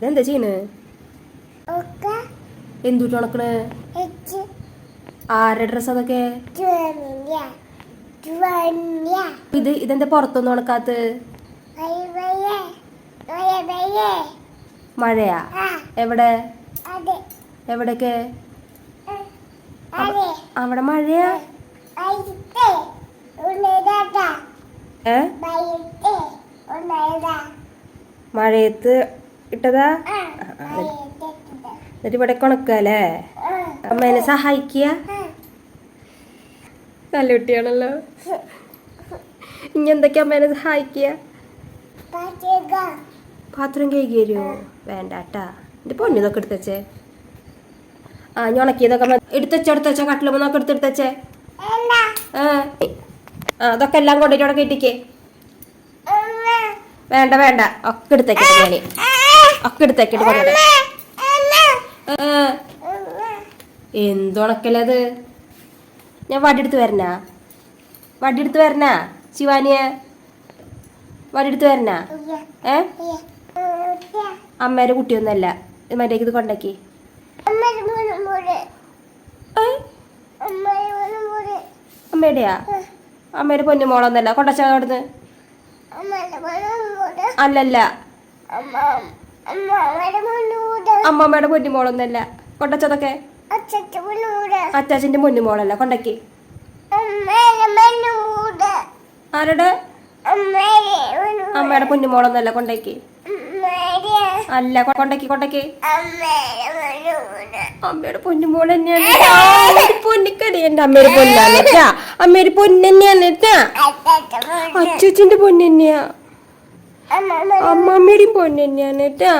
ഇതെന്താ ചെയ്യണേ? എന്തുട്ട് ഉണക്കണ് ആരുടെ ഡ്രസ് അതൊക്കെ? ഇത് ഇതെന്താ പുറത്തൊന്നും ഉണക്കാത്ത മഴയാ? എവിടെ? എവിടൊക്കെ അവിടെ മഴയാ? മഴയത്ത് ഇട്ടതാ? എന്നിട്ട് ഇവിടെ കൊണക്കല്ലേ അമ്മേനെ സഹായിക്കുക നല്ല കുട്ടിയാണല്ലോ. ഇനി എന്തൊക്കെയാ അമ്മേനെ സഹായിക്കുക പാത്രം കഴുകി തരുമോ വേണ്ടാട്ടാ എന്റെ പൊന്നിതൊക്കെ എടുത്തച്ചേ ആ ഞാൻ ഉണക്കിയതൊക്കെ. എടുത്തച്ചോ എടുത്തച്ചോ കട്ടിലുമ്പോൾ നോക്കി എടുത്തെടുത്തച്ചേ ആ. ആ അതൊക്കെ എല്ലാം കൊണ്ടിട്ട് അവിടെ കെട്ടിക്കേ. വേണ്ട വേണ്ട. ഒക്കെ എടുത്തേക്കാം ഞാൻ ഒക്കെ എടുത്തേക്കിട്ട് എന്തുണക്കലത് ഞാൻ വടിയെടുത്ത് വരണാ. വടിയെടുത്ത് വരണാ ശിവാനിയെ? വടിയെടുത്ത് വരണാ? ഏ? അമ്മേരെ കുട്ടിയൊന്നല്ല. മറ്റേക്ക് ഇത് കൊണ്ടാക്കി. അമ്മയുടെയാ അമ്മയുടെ പൊന്നു മോളൊന്നല്ല. കൊണ്ടച്ചാ അവിടുന്ന്? അമ്മയുടെ മൂന്ന് മൂട് അല്ലല്ല. അമ്മമ്മയുടെ പൊന്നു മോളൊന്നല്ല കൊണ്ടച്ചതൊക്കെ അച്ചാച്ചന്റെ മൂന്ന് മൂട് പൊന്നു മോളല്ല കൊണ്ടാക്കി ആരുടെ? അമ്മയുടെ മൂന്ന് മൂട് അമ്മയുടെ പൊന്നു മോളൊന്നല്ല കൊണ്ടാക്കി അല്ല കൊണ്ടക്കി കൊണ്ടാക്കി. അമ്മയുടെ മൂന്ന് മൂട് അമ്മയുടെ പൊന്നു മോൾ തന്നെയാണ് പൊന്നിക്കടി. എന്റെ അമ്മയുടെ പൊന്നാണ് അമ്മയുടെ പൊന്നു തന്നെയാണ് പൊന്നെന്നെയാ. അമ്മമ്മയുടെയും പൊന്നു തന്നെയാണ് കേട്ടാ